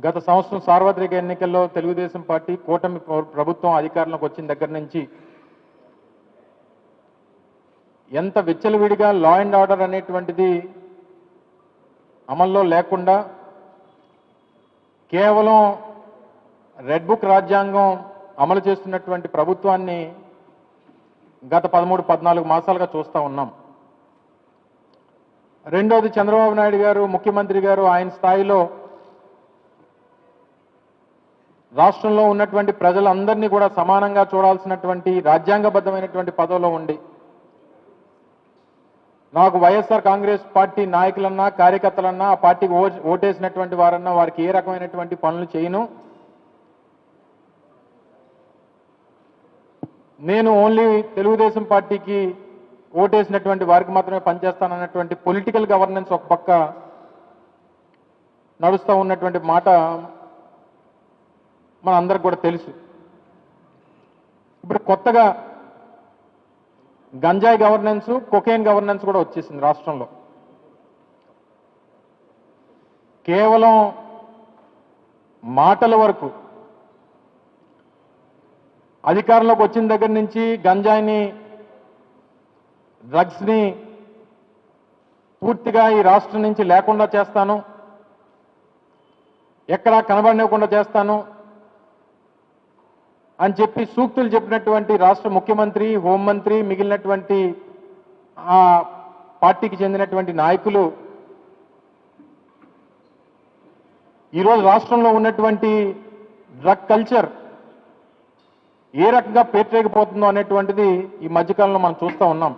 గత సంవత్సరం సార్వత్రిక ఎన్నికల్లో తెలుగుదేశం పార్టీ కూటమి ప్ర- ప్రభుత్వం అధికారంలోకి వచ్చిన దగ్గర నుంచి ఎంత విచ్చలవిడిగా లా అండ్ ఆర్డర్ అనేటువంటిది అమల్లో లేకుండా కేవలం రెడ్ బుక్ రాజ్యాంగం అమలు చేస్తున్నటువంటి ప్రభుత్వాన్ని గత పదమూడు పద్నాలుగు మాసాలుగా చూస్తూ ఉన్నాం. రెండోది చంద్రబాబు నాయుడు గారు ముఖ్యమంత్రి గారు ఆయన స్థాయిలో రాష్ట్రంలో ఉన్నటువంటి ప్రజలందరినీ కూడా సమానంగా చూడాల్సినటువంటి రాజ్యాంగబద్ధమైనటువంటి పదవిలో ఉండి నాకు వైఎస్ఆర్ కాంగ్రెస్ పార్టీ నాయకులన్నా కార్యకర్తలన్నా ఆ పార్టీకి ఓ ఓటేసినటువంటి వారన్నా వారికి ఏ రకమైనటువంటి పనులు చేయను. నేను ఓన్లీ తెలుగుదేశం పార్టీకి ఓటేసినటువంటి వారికి మాత్రమే పనిచేస్తానన్నటువంటి పొలిటికల్ గవర్నెన్స్ ఒక పక్క నడుస్తూ ఉన్నటువంటి మాట మన అందరికి కూడా తెలుసు. ఇప్పుడు కొత్తగా గంజాయి గవర్నెన్స్ కొకేన్ గవర్నెన్స్ కూడా వచ్చేసింది రాష్ట్రంలో. కేవలం మాటల వరకు అధికారంలోకి వచ్చిన దగ్గర నుంచి గంజాయిని డ్రగ్స్ని పూర్తిగా ఈ రాష్ట్రం నుంచి లేకుండా చేస్తాను. ఎక్కడా కనబడనివ్వకుండా చేస్తాను. అని చెప్పి సూక్తులు చెప్పినటువంటి రాష్ట్ర ముఖ్యమంత్రి హోంమంత్రి మిగిలినటువంటి ఆ పార్టీకి చెందినటువంటి నాయకులు ఈరోజు రాష్ట్రంలో ఉన్నటువంటి డ్రగ్ కల్చర్ ఏ రకంగా పేటరేగిపోతుందో అనేటువంటిది ఈ మధ్యకాలంలో మనం చూస్తూ ఉన్నాం.